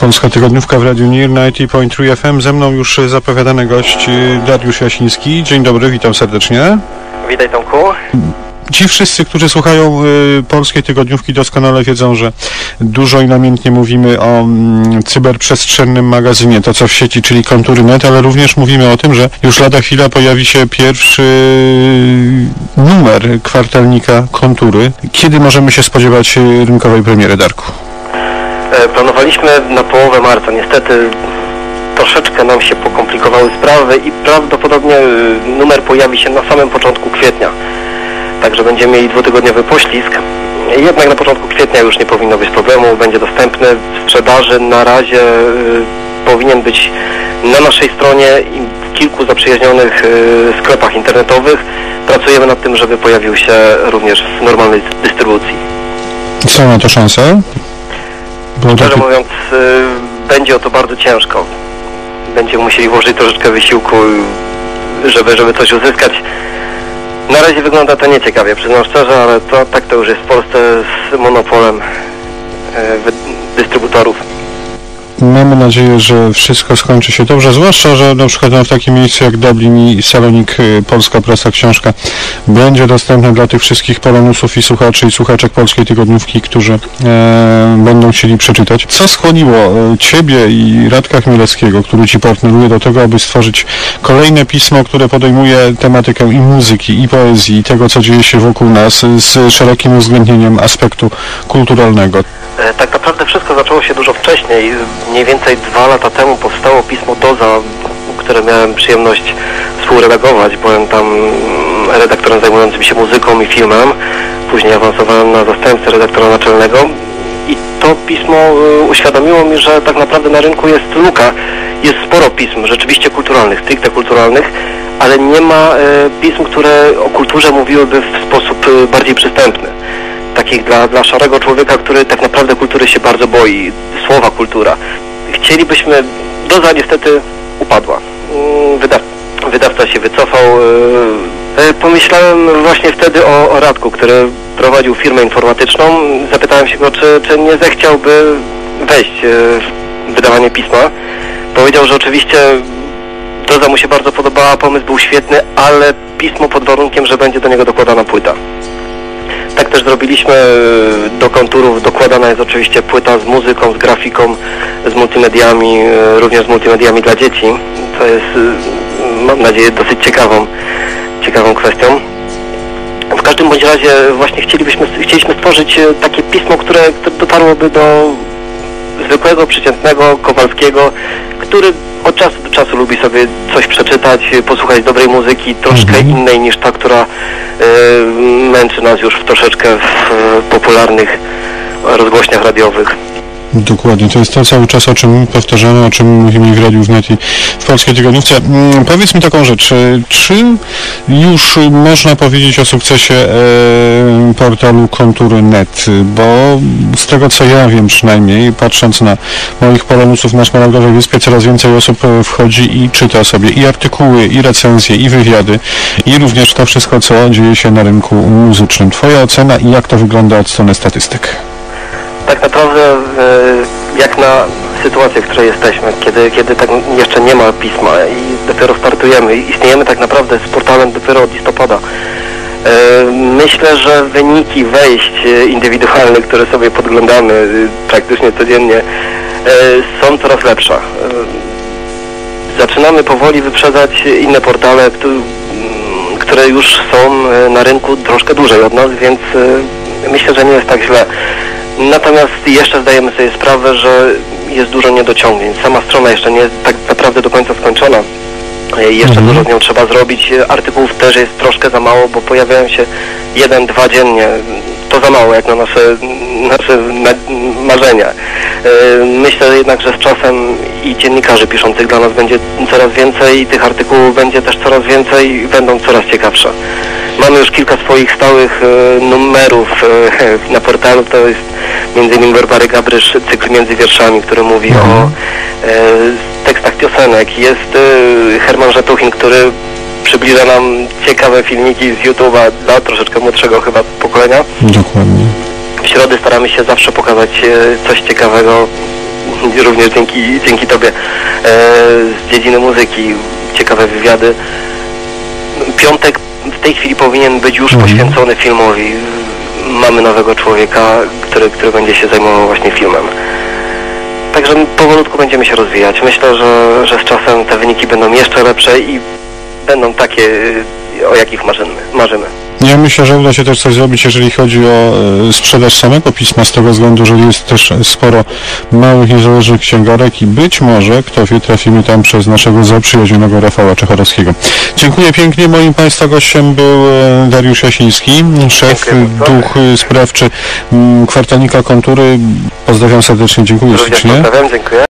Polska Tygodniówka w Radiu NIR na 80.3 FM. Ze mną już zapowiadany gość y, Dariusz Jasiński. Dzień dobry, witam serdecznie. Witaj Tomku. Ci wszyscy, którzy słuchają y, polskiej tygodniówki doskonale wiedzą, że dużo i namiętnie mówimy o mm, cyberprzestrzennym magazynie, to co w sieci, czyli Kontury.net, ale również mówimy o tym, że już lada chwila pojawi się pierwszy numer kwartalnika Kontury. Kiedy możemy się spodziewać y, rynkowej premiery, Darku? Planowaliśmy na połowę marca. Niestety troszeczkę nam się pokomplikowały sprawy i prawdopodobnie e, numer pojawi się na samym początku kwietnia. Także będziemy mieli dwutygodniowy poślizg. Jednak na początku kwietnia już nie powinno być problemu. Będzie dostępny w sprzedaży. Na razie e, powinien być na naszej stronie i w kilku zaprzyjaźnionych e, sklepach internetowych. Pracujemy nad tym, żeby pojawił się również w normalnej dystrybucji. Są na to szanse? Szczerze taki- mówiąc, y, będzie o to bardzo ciężko. Będziemy musieli włożyć troszeczkę wysiłku, żeby, żeby coś uzyskać. Na razie wygląda to nieciekawie, przyznam szczerze, ale to, tak to już jest w Polsce z monopolem y, dystrybutorów. Mamy nadzieję, że wszystko skończy się dobrze, zwłaszcza, że na przykład w takim miejscu jak Dublin i Salonik y, Polska Prosta Książka będzie dostępna dla tych wszystkich polonusów i słuchaczy i słuchaczek polskiej tygodniówki, którzy e, będą chcieli przeczytać. Co skłoniło e, Ciebie i Radka Chmielewskiego, który Ci partneruje do tego, aby stworzyć kolejne pismo, które podejmuje tematykę i muzyki, i poezji, i tego, co dzieje się wokół nas, z szerokim uwzględnieniem aspektu kulturalnego? E, Tak naprawdę wszystko zaczęło się dużo wcześniej. Mniej więcej dwa lata temu powstało pismo Doza, które miałem przyjemność współredagować. Byłem tam redaktorem zajmującym się muzyką i filmem. Później awansowałem na zastępcę redaktora naczelnego. I to pismo e, uświadomiło mi, że tak naprawdę na rynku jest luka. Jest sporo pism rzeczywiście kulturalnych, stricte kulturalnych, ale nie ma e, pism, które o kulturze mówiłyby w sposób e, bardziej przystępny takich dla, dla szarego człowieka, który tak naprawdę kultury się bardzo boi, słowa kultura. Chcielibyśmy, doza niestety upadła. Mm, Wydaw, wydawca się wycofał. e, e, Pomyślałem właśnie wtedy o, o Radku, który prowadził firmę informatyczną. Zapytałem się go, czy, czy nie zechciałby wejść e, w wydawanie pisma. Powiedział, że oczywiście doza mu się bardzo podobała, pomysł był świetny, ale pismo pod warunkiem, że będzie do niego dokładana płyta. Tak też zrobiliśmy. Do konturów dokładana jest oczywiście płyta z muzyką, z grafiką, z multimediami, e, również z multimediami dla dzieci. To jest, e, mam nadzieję, dosyć ciekawą, ciekawą kwestią. W każdym bądź razie właśnie chcielibyśmy, chcieliśmy stworzyć e, takie pismo, które dotarłoby do zwykłego, przeciętnego Kowalskiego, który od czasu do czasu lubi sobie coś przeczytać, posłuchać dobrej muzyki, troszkę Mhm. innej niż ta, która e, męczy nas już w troszeczkę w e, popularnych rozgłośniach radiowych. Dokładnie, to jest to cały czas, o czym powtarzamy, o czym mówimy w Radiu Wnet i w Polskiej Tygodniówce. Mm, Powiedz mi taką rzecz, e, czy już można powiedzieć o sukcesie e, portalu Kontury.net, bo z tego co ja wiem przynajmniej, patrząc na moich polonusów na Smaragdowej Wyspie, coraz więcej osób e, wchodzi i czyta sobie i artykuły, i recenzje, i wywiady, i również to wszystko, co dzieje się na rynku muzycznym. Twoja ocena i jak to wygląda od strony statystyk? Tak naprawdę jak na sytuację, w której jesteśmy, kiedy, kiedy tak jeszcze nie ma pisma i dopiero startujemy istniejemy tak naprawdę z portalem dopiero od listopada. E, Myślę, że wyniki wejść e, indywidualnych, które sobie podglądamy e, praktycznie codziennie, e, są coraz lepsze. E, Zaczynamy powoli wyprzedzać inne portale, któ- m, które już są e, na rynku troszkę dłużej od nas, więc e, myślę, że nie jest tak źle. Natomiast jeszcze zdajemy sobie sprawę, że jest dużo niedociągnięć. Sama strona jeszcze nie jest tak naprawdę do końca skończona. E, Jeszcze Mhm. dużo z nią trzeba zrobić. E, Artykułów też jest troszkę za mało, bo pojawiają się jeden, dwa dziennie. To za mało jak na nasze, nasze na- marzenia. E, Myślę jednak, że z czasem i dziennikarzy piszących dla nas będzie coraz więcej i tych artykułów będzie też coraz więcej i będą coraz ciekawsze. Mamy już kilka swoich stałych e, numerów e, na portalu. To jest m.in. Barbary Gabrysz, cykl między wierszami, który mówi Mhm. o e, tekstach piosenek. Jest Herman Żetuchin, który przybliża nam ciekawe filmiki z YouTube'a dla troszeczkę młodszego chyba pokolenia. Dokładnie. W środę staramy się zawsze pokazać coś ciekawego również dzięki, dzięki Tobie, z dziedziny muzyki, ciekawe wywiady. Piątek w tej chwili powinien być już Mhm. poświęcony filmowi. Mamy nowego człowieka, który, który będzie się zajmował właśnie filmem. Także powolutku będziemy się rozwijać. Myślę, że, że z czasem te wyniki będą jeszcze lepsze i będą takie, o jakich marzymy. marzymy. Ja myślę, że uda się też coś zrobić, jeżeli chodzi o e, sprzedaż samego pisma, z tego względu, że jest też sporo małych, niezależnych księgarek i być może, kto wie, trafimy tam przez naszego zaprzyjaźnionego Rafała Czecharowskiego. Dziękuję pięknie. Moim Państwa gościem był e, Dariusz Jasiński, szef, duch sprawczy m, kwartalnika Kontury. Pozdrawiam serdecznie, dziękuję ślicznie. pozdrawiam, dziękuję.